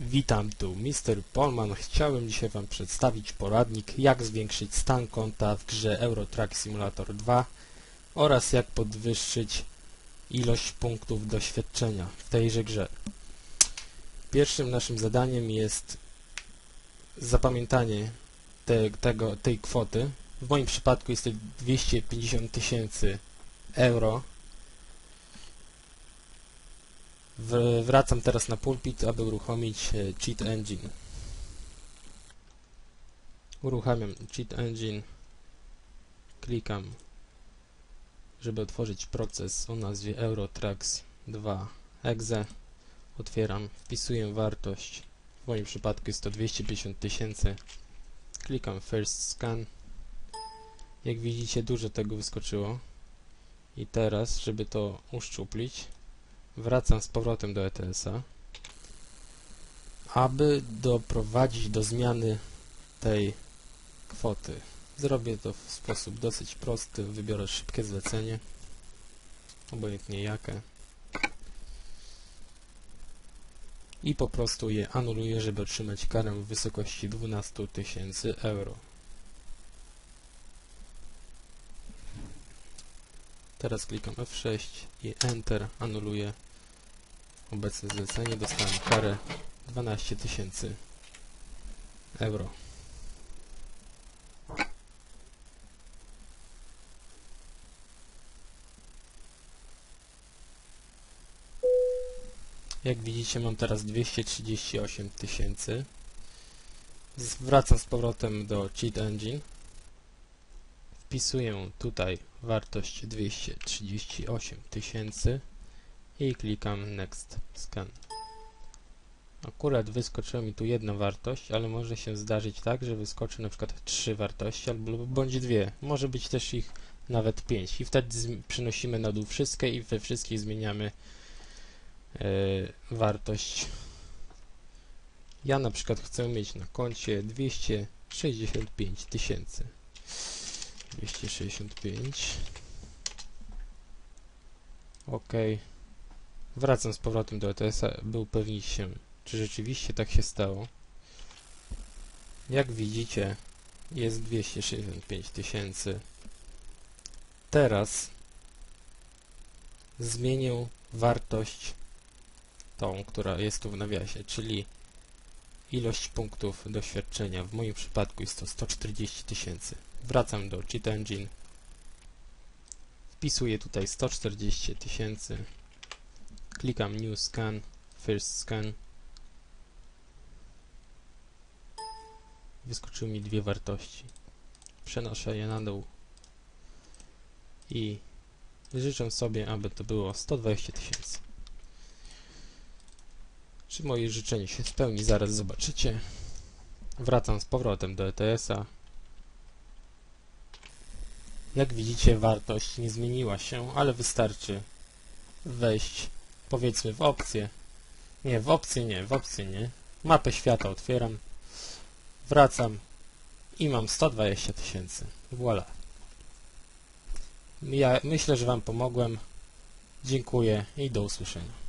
Witam tu, Mr. Polman. Chciałem dzisiaj Wam przedstawić poradnik, jak zwiększyć stan konta w grze Euro Truck Simulator 2 oraz jak podwyższyć ilość punktów doświadczenia w tejże grze. Pierwszym naszym zadaniem jest zapamiętanie te, tego, tej kwoty. W moim przypadku jest to 250 tysięcy euro. W- Wracam teraz na pulpit, aby uruchomić e, Cheat Engine. Uruchamiam Cheat Engine. Klikam, żeby otworzyć proces o nazwie Eurotrax 2 exe. Otwieram, wpisuję wartość. W moim przypadku jest to 250 tysięcy. Klikam First Scan. Jak widzicie, dużo tego wyskoczyło. I teraz, żeby to uszczuplić, wracam z powrotem do ETS-a, aby doprowadzić do zmiany tej kwoty. Zrobię to w sposób dosyć prosty. Wybiorę szybkie zlecenie, obojętnie jakie. I po prostu je anuluję, żeby otrzymać karę w wysokości 12 tysięcy euro. Teraz klikam F6 i Enter, anuluję obecne zlecenie, dostałem karę 12 tysięcy euro. Jak widzicie mam teraz 238 tysięcy. Wracam z powrotem do Cheat Engine. Wpisuję tutaj wartość 238 tysięcy i klikam Next Scan. Akurat wyskoczyła mi tu jedna wartość, ale może się zdarzyć tak, że wyskoczy na przykład trzy wartości albo bądź dwie. Może być też ich nawet pięć i wtedy przenosimy na dół wszystkie i we wszystkich zmieniamy e, wartość. Ja na przykład chcę mieć na koncie 265 tysięcy. 265 OK wracam z powrotem do ETS-a by upewnić się czy rzeczywiście tak się stało jak widzicie jest 265 tysięcy teraz zmienię wartość tą, która jest tu w nawiasie, czyli ilość punktów doświadczenia. W moim przypadku jest to 140 tysięcy. Wracam do Cheat Engine. Wpisuję tutaj 140 tysięcy. Klikam New Scan, First Scan. Wyskoczyły mi dwie wartości. Przenoszę je na dół. I życzę sobie, aby to było 120 tysięcy. Czy moje życzenie się spełni, zaraz zobaczycie. Wracam z powrotem do ETS-a. Jak widzicie, wartość nie zmieniła się, ale wystarczy wejść, powiedzmy, w opcję. Nie, w opcję nie, w opcję nie. Mapę świata otwieram, wracam i mam 120 tysięcy. Voilà. Ja myślę, że Wam pomogłem. Dziękuję i do usłyszenia.